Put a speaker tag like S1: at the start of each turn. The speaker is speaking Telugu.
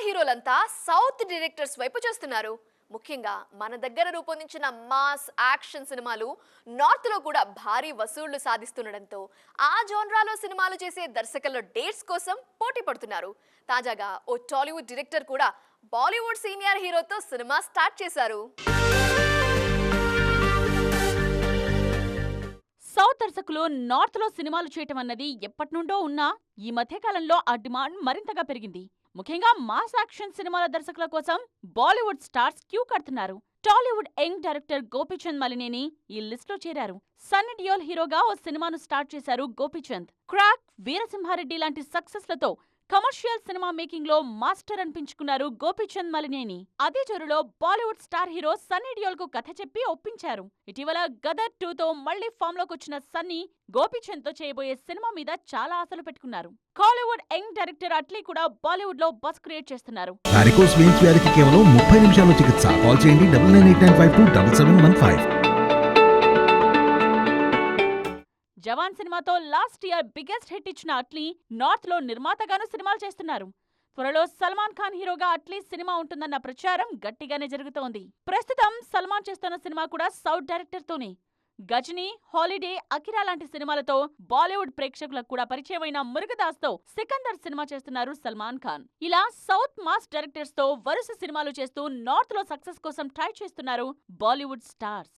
S1: స్టార్ హీరోలంతా సౌత్ డైరెక్టర్స్ వైపు చూస్తున్నారు. ముఖ్యంగా మన దగ్గర రూపొందించిన మాస్ యాక్షన్ సినిమాలు నార్త్లో కూడా భారీ వసూళ్ళు సాధిస్తుండడంతో ఆ జోన్రాలో సినిమాలు చేసే దర్శకుల డేట్స్ కోసం పోటీ పడుతున్నారు. తాజాగా ఓ టాలీవుడ్ డైరెక్టర్ కూడా బాలీవుడ్ సీనియర్ హీరోతో సినిమా స్టార్ట్ చేశారు.
S2: సౌత్ దర్శకులు నార్త్లో సినిమాలు చేయటం అన్నది ఎప్పటి నుండో ఉన్నా ఈ మధ్యకాలంలో ఆ డిమాండ్ మరింతగా పెరిగింది. ముఖ్యంగా మాస్ యాక్షన్ సినిమాల దర్శకుల కోసం బాలీవుడ్ స్టార్స్ క్యూ కడుతున్నారు. Tollywood young director Gopichand Malineni ఈ లిస్ట్లో చేరారు. సన్నీ డియోల్ హీరోగా ఓ సినిమాను స్టార్ట్ చేశారు గోపీచంద్. క్రాక్ వీరసింహారెడ్డి లాంటి సక్సెస్లతో కమర్షియల్ సినిమా మేకింగ్లో మాస్టర్ అనిపించుకున్నారు గోపీచంద్ మలినేని. అదే చోరులో బాలీవుడ్ స్టార్ హీరో సన్నీ డియోల్కు కథ చెప్పి ఒప్పించారు. ఇటీవల గదర్ టూతో మళ్ళీ ఫామ్లోకి వచ్చిన సన్నీ గోపీచంద్తో చేయబోయే సినిమా మీద చాలా ఆశలు పెట్టుకున్నారు. కాలీవుడ్ యంగ్ డైరెక్టర్ అట్లీ కూడా బాలీవుడ్లో బస్ క్రియేట్ చేస్తున్నారు.
S3: కేవలం ముప్పై నిమిషాల్లో చికిత్స. కాల్ చేయండి
S2: జవాన్ సినిమాతో లాస్ట్ ఇయర్ బిగ్గెస్ట్ హిట్ ఇచ్చిన అట్లీ నార్త్లో నిర్మాతగాను సినిమాలు చేస్తున్నారు. త్వరలో సల్మాన్ ఖాన్ హీరోగా అట్లీ సినిమా ఉంటుందన్న ప్రచారం గట్టిగానే జరుగుతోంది. ప్రస్తుతం సల్మాన్ చేస్తున్న సినిమా కూడా సౌత్ డైరెక్టర్తోనే. గజనీ హాలిడే అకిరా లాంటి సినిమాలతో బాలీవుడ్ ప్రేక్షకులకు కూడా పరిచయమైన మురుగదాస్తో సికందర్ సినిమా చేస్తున్నారు సల్మాన్ ఖాన్. ఇలా సౌత్ మాస్ డైరెక్టర్స్తో వరుస సినిమాలు చేస్తూ నార్త్లో సక్సెస్ కోసం ట్రై చేస్తున్నారు బాలీవుడ్ స్టార్స్.